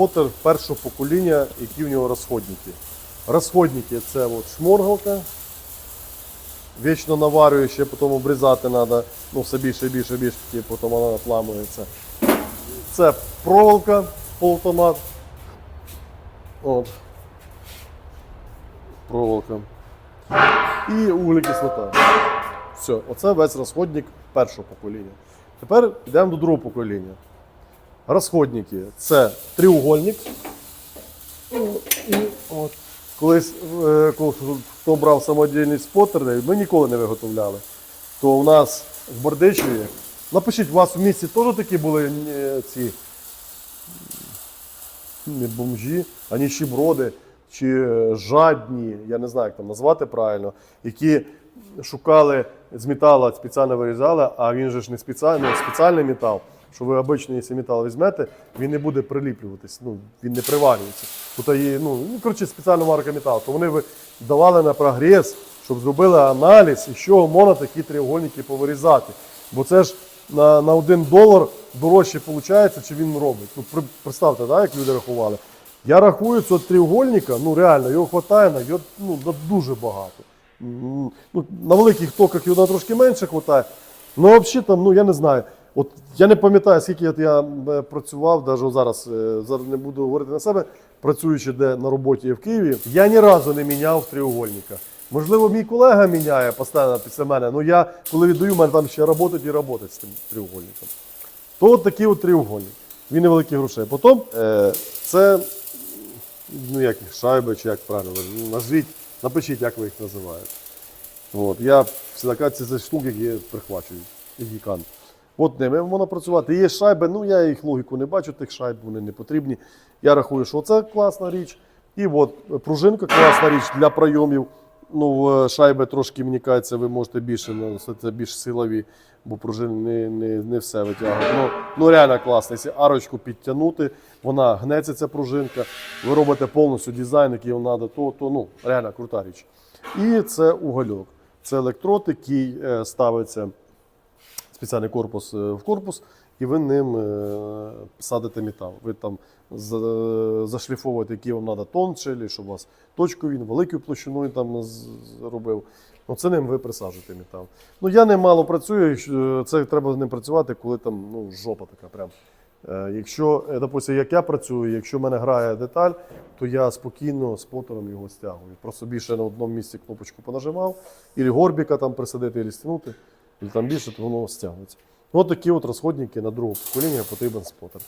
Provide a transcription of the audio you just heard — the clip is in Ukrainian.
спотер першого покоління, які в нього розходники. Розходники це от шморгалка. Вічно наварює, ще потім обрізати треба. Ну, все більше, більше, більше, потім вона отламується. Це проволока полуавтомат. От. Проволока. І углекислота. Все, оце весь розходник першого покоління. Тепер йдемо до другого покоління. Розходники це треугольник. І от. Колись, е, коли хто брав самодільний спотерний, ми ніколи не виготовляли. То у нас в Бердичеві, напишіть, у вас в місті теж такі були ці не бомжі, а ніщеброди чи жадні, я не знаю, як там назвати правильно, які шукали з металу, спеціально вирізали, а він же ж не спеціальний, спеціальний метал. Що ви обичний, якщо метал візьмете, він не буде приліплюватись, ну, він не приварюється. Тут є, ну, ну, коротше, спеціальна марка металу. То вони давали на прогрес, щоб зробили аналіз, і чого можна такі треугольники повирізати. Бо це ж на, на один долар дорожче виходить, чи він робить. Ну, представте, да, як люди рахували. Я рахую цього треугольника, ну реально, його вистачає на, ну, на дуже багато. Ну, на великих токах його на трошки менше вистачає. Ну, взагалі там, ну я не знаю. От я не пам'ятаю, скільки от я е, працював, навіть зараз, е, зараз не буду говорити на себе, працюючи де на роботі в Києві, я ні разу не міняв треугольника. Можливо, мій колега міняє постійно після мене, але я, коли віддаю, мене там ще працюють і працюють з тим треугольником. То от такий от треугольник. Він невеликих грошей. Потім е, це ну, як шайби, чи як правильно, ви назвіть, напишіть, як ви їх називаєте. От, я всідака ці штуки, які прихвачують, і. От ними можна працювати. Є шайби, ну я їх логіку не бачу, тих шайб, вони не потрібні. Я рахую, що це класна річ. І от е, пружинка класна річ для прийомів. Ну, шайби трошки, мені кажеться, ви можете більше, ну, це- це більш силові, бо пружини не, не, не все витягують. Ну, ну реально класно. Якщо арочку підтягнути, вона гнеться ця пружинка, ви робите повністю дизайн, який вам треба, то, то ну, реально крута річ. І це угольок. Це електрод, який е, ставиться спеціальний корпус е, в корпус, і ви ним е, садите метал. Ви там зашліфовуєте, який вам треба тонше, чи щоб у вас точку він великою площиною там з- зробив. Оце ним ви присаджуєте метал. Ну я не мало працюю, якщо- це треба з ним працювати, коли там ну, жопа така прям. Е, Якщо, е, допустим, як я працюю, якщо в мене грає деталь, то я спокійно спотером його стягую. Просто більше на одному місці кнопочку понажимав, і горбіка там присадити, і стягнути, і там більше, то воно стягнеться. Ось такі от розходники на другого покоління потрібен спотер.